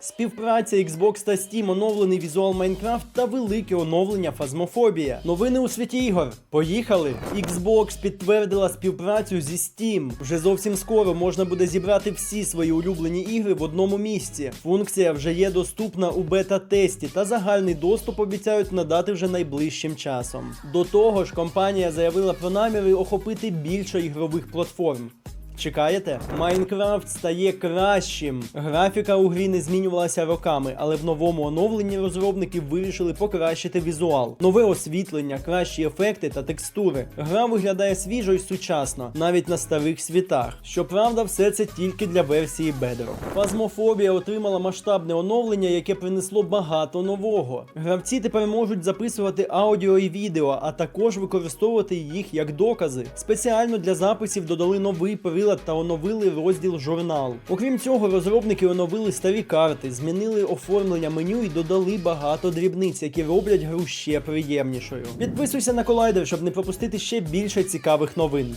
Співпраця Xbox та Steam, оновлений візуал Майнкрафт та велике оновлення Фазмофобія. Новини у світі ігор. Поїхали! Xbox підтвердила співпрацю зі Steam. Вже зовсім скоро можна буде зібрати всі свої улюблені ігри в одному місці. Функція вже є доступна у бета-тесті та загальний доступ обіцяють надати вже найближчим часом. До того ж, компанія заявила про наміри охопити більше ігрових платформ. Чекаєте? Майнкрафт стає кращим. Графіка у грі не змінювалася роками, але в новому оновленні розробники вирішили покращити візуал. Нове освітлення, кращі ефекти та текстури. Гра виглядає свіжо і сучасно, навіть на старих світах. Щоправда, все це тільки для версії Bedrock. Фазмофобія отримала масштабне оновлення, яке принесло багато нового. Гравці тепер можуть записувати аудіо і відео, а також використовувати їх як докази. Спеціально для записів додали новий прилад та оновили розділ журнал. Окрім цього, розробники оновили старі карти, змінили оформлення меню і додали багато дрібниць, які роблять гру ще приємнішою. Підписуйся на колайдер, щоб не пропустити ще більше цікавих новин.